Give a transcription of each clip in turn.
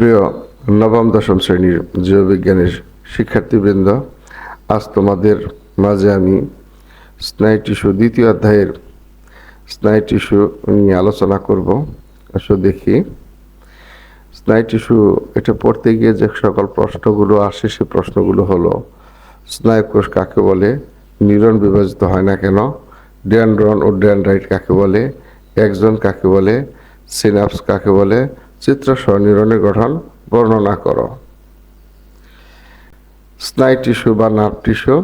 প্রিয় নবম, দশম শ্রেণির জীববিজ্ঞানের শিক্ষার্থীবৃন্দ, আজ তোমাদের মাঝে আমি স্নায়ু টিস্যু দ্বিতীয় অধ্যায়ের স্নায়ু টিস্যু নিয়ে আলোচনা করব। আসো দেখি। স্নায়ু টিস্যু এটা পড়তে গিয়ে যে সকল প্রশ্নগুলো আসে, সে প্রশ্নগুলো হলো স্নায়ুকোষ কাকে বলে? নিউরন বিভাজিত হয় না কেন? ড্যান্ড্রন ও ড্যান্ড্রাইট কাকে বলে? একজন কাকে বলে? সিনাপস কাকে বলে? চিত্রসহ নিউরনের গঠন, বর্ণনা করো। স্নায়ু টিস্যু বা নার্ভ টিস্যু,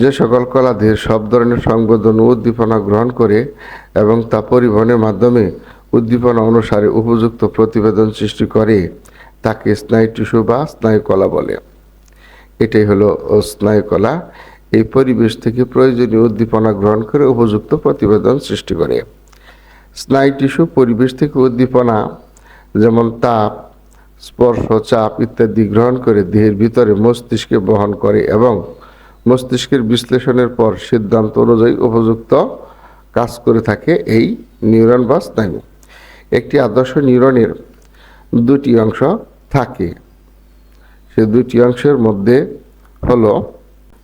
যে সকল কলা কলাধীর সব ধরনের সংবেদন উদ্দীপনা গ্রহণ করে এবং তা পরিবহনের মাধ্যমে উদ্দীপনা অনুসারে উপযুক্ত প্রতিবেদন সৃষ্টি করে, তাকে স্নায়ু টিস্যু বা স্নায়ু কলা বলে। এটাই হলো স্নায়ু কলা। এই পরিবেশ থেকে প্রয়োজনীয় উদ্দীপনা গ্রহণ করে উপযুক্ত প্রতিবেদন সৃষ্টি করে। স্নায়ু টিস্যু পরিবেশ থেকে উদ্দীপনা যেমন তাপ, স্পর্শ, চাপ ইত্যাদি গ্রহণ করে দেহের ভিতরে মস্তিষ্কে বহন করে এবং মস্তিষ্কের বিশ্লেষণের পর সিদ্ধান্ত অনুযায়ী উপযুক্ত কাজ করে থাকে এই নিউরন বা স্নায়ু। একটি আদর্শ নিউরনের দুটি অংশ থাকে। সে দুটি অংশের মধ্যে হলো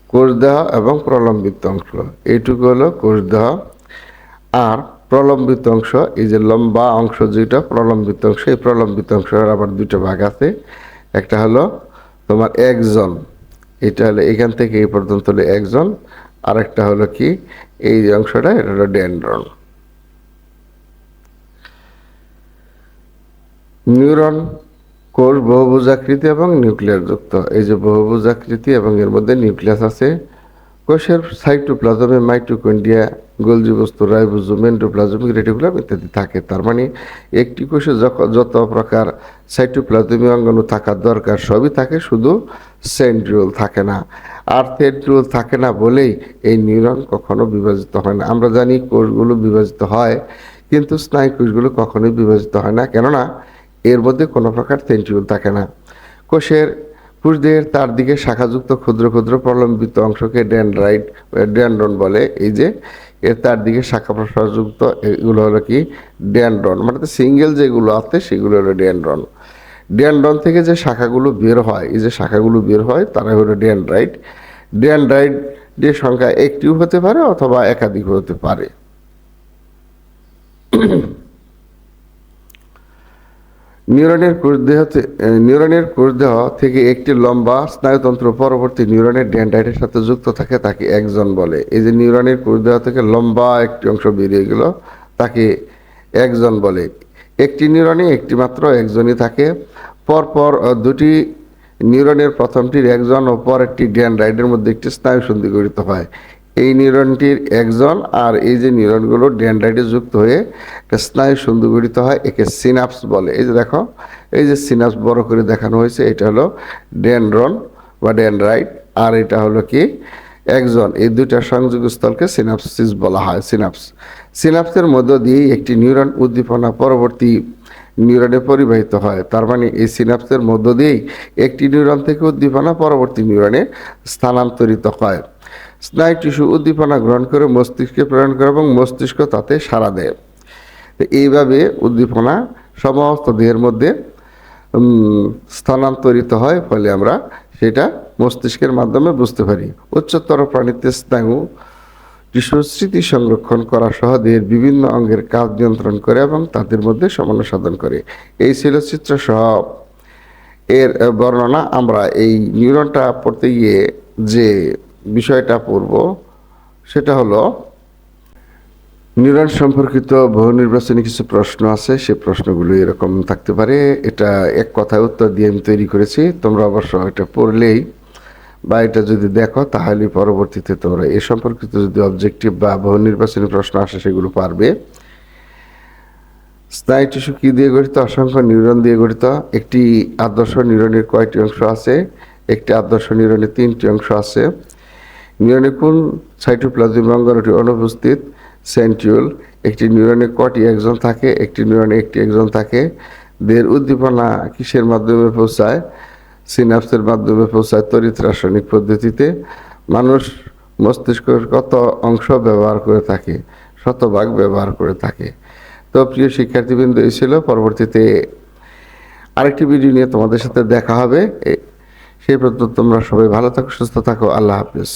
কোষদেহ এবং প্রলম্বিত অংশ। এইটুকু হলো কোষদেহ আর প্রলম্বিত অংশ, এই যে লম্বা অংশ যেটা, প্রলম্বিত অংশ, এই প্রলম্বিত অংশের আবার দুটো ভাগ আছে। একটা হলো তোমার একজন, এটা হলো এখান থেকে এই পর্যন্ত হলো একজন। আরেকটা হলো কি, এই যে অংশটা, এটা হলো ডেন্ড্রন। নিউরন কোষ বহুভুজাকৃতি এবং নিউক্লিয়াস যুক্ত। এই যে বহুভুজাকৃতি এবং এর মধ্যে নিউক্লিয়াস আছে। কোষের সাইটোপ্লাজমে মাইটোকন্ডিয়া গোলজি বস্তু রাইবোজোম এন্ডোপ্লাজমিক রেটিকুলাম ইত্যাদি থাকে। তার মানে একটি কোষে যত প্রকার সাইটোপ্লাজমিক অঙ্গাণু থাকার দরকার সবই থাকে, শুধু সেন্ট্রিওল থাকে না। আর সেন্ট্রিওল থাকে না বলেই এই নিউরন কখনো বিভাজিত হয় না। আমরা জানি কোষগুলো বিভাজিত হয়, কিন্তু স্নায়ু কোষগুলো কখনোই বিভাজিত হয় না। কেননা এর মধ্যে কোনো প্রকার সেন্ট্রিওল থাকে না। কোষের পুরুষদের তার দিকে শাখাযুক্ত ক্ষুদ্র ক্ষুদ্র প্রলম্বিত অংশকে ড্যান্ড্রাইট ড্যান্ড্রন বলে। এই যে, এর তার দিকে শাখা প্রশাসযুক্ত এগুলো হলো কি? ড্যান্ড্রন মানে সিঙ্গেল যেগুলো আছে, সেগুলো হলো ড্যান্ড্রন ড্যান্ড্রন থেকে যে শাখাগুলো বের হয়, এই যে শাখাগুলো বের হয়, তারা হলো ড্যান্ড্রাইট ড্যান্ড্রাইটের সংখ্যা একটিও হতে পারে অথবা একাধিক হতে পারে। নিউরনের কোষদেহ নিউরনের কোষদেহ থেকে একটি লম্বা স্নায়ুতন্ত্র পরবর্তী নিউরনের ড্যান্ড্রাইটের সাথে যুক্ত থাকে তাকে একজন বলে। এই যে নিউরনের কোষদেহ থেকে লম্বা একটি অংশ বেরিয়ে গেল, তাকে একজন বলে। একটি নিউরনে একটি মাত্র একজনই থাকে। পরপর দুটি নিউরনের প্রথমটির একজন ও পরেরটি ড্যান্ড্রাইটের মধ্যে একটি স্নায়ু সন্ধি গঠিত হয়। এই নিউরনটির একজন আর এই যে নিউরনগুলো ড্যান্ড্রাইটে যুক্ত হয়ে একটা স্নায়ু সন্ধি গঠিত হয়, একে সিনাপস বলে। এই যে দেখো, এই যে সিনাপস বড় করে দেখানো হয়েছে, এটা হলো ড্যান্ড্রন বা ড্যান্ড্রাইট আর এটা হলো কি একজন এই দুইটা সংযোগস্থলকে সিনাপসিস বলা হয়, সিনাপস। সিনাপসের মধ্য দিয়েই একটি নিউরন উদ্দীপনা পরবর্তী নিউরনে পরিবাহিত হয়। তার মানে এই সিনাপসের মধ্য দিয়েই একটি নিউরন থেকে উদ্দীপনা পরবর্তী নিউরনে স্থানান্তরিত হয়। স্নায়ু টিস্যু উদ্দীপনা গ্রহণ করে, মস্তিষ্কে প্রেরণ করে এবং মস্তিষ্ক তাতে সাড়া দেয়। তো এইভাবে উদ্দীপনা সমস্ত দেহের মধ্যে স্থানান্তরিত হয় ফলে আমরা সেটা মস্তিষ্কের মাধ্যমে বুঝতে পারি। উচ্চতর প্রাণীতে স্নায়ু টিস্যু স্মৃতি সংরক্ষণ করা সহ দেহের বিভিন্ন অঙ্গের কাজ নিয়ন্ত্রণ করে এবং তাদের মধ্যে সমন্বয় সাধন করে। এই ছিল সহ। এর বর্ণনা আমরা এই নিউরনটা পড়তে গিয়ে যে বিষয়টা পড়ব, সেটা হলো, নিউরন সম্পর্কিত বহু নির্বাচনী কিছু প্রশ্ন আছে, সে প্রশ্নগুলো এরকম থাকতে পারে। এটা এক কথায় উত্তর দিয়ে আমি তৈরি করেছি। তোমরা অবশ্য এটা পড়লেই বা এটা যদি দেখো, তাহলে পরবর্তীতে তোমরা এ সম্পর্কিত যদি অবজেক্টিভ বা বহু নির্বাচনী প্রশ্ন আসে, সেগুলো পারবে। স্নায়ু টিস্যু কি দিয়ে গঠিত? অসংখ্য নিউরন দিয়ে গঠিত। একটি আদর্শ নিউরনের কয়টি অংশ আছে? একটি আদর্শ নিউরনের তিনটি অংশ আছে। নিউরনে কোন সাইটোপ্লাজমিক অঙ্গাণুটি অনুপস্থিত, সেন্ট্রিওল, একটি নিউরনে কটি একজন থাকে, একটি নিউরনে একটি একজন থাকে। দেহের উদ্দীপনা কিসের মাধ্যমে পৌঁছায়? সিনাপসের মাধ্যমে পৌঁছায় তড়িৎ রাসায়নিক পদ্ধতিতে। মানুষ মস্তিষ্কের কত অংশ ব্যবহার করে থাকে? শতভাগ ব্যবহার করে থাকে। তো প্রিয় শিক্ষার্থীবৃন্দ, এই ছিল পরবর্তীতে আরেকটি ভিডিও নিয়ে তোমাদের সাথে দেখা হবে। সেই পর্যন্ত তোমরা সবাই ভালো থাকো, সুস্থ থাকো। আল্লাহ হাফিজ।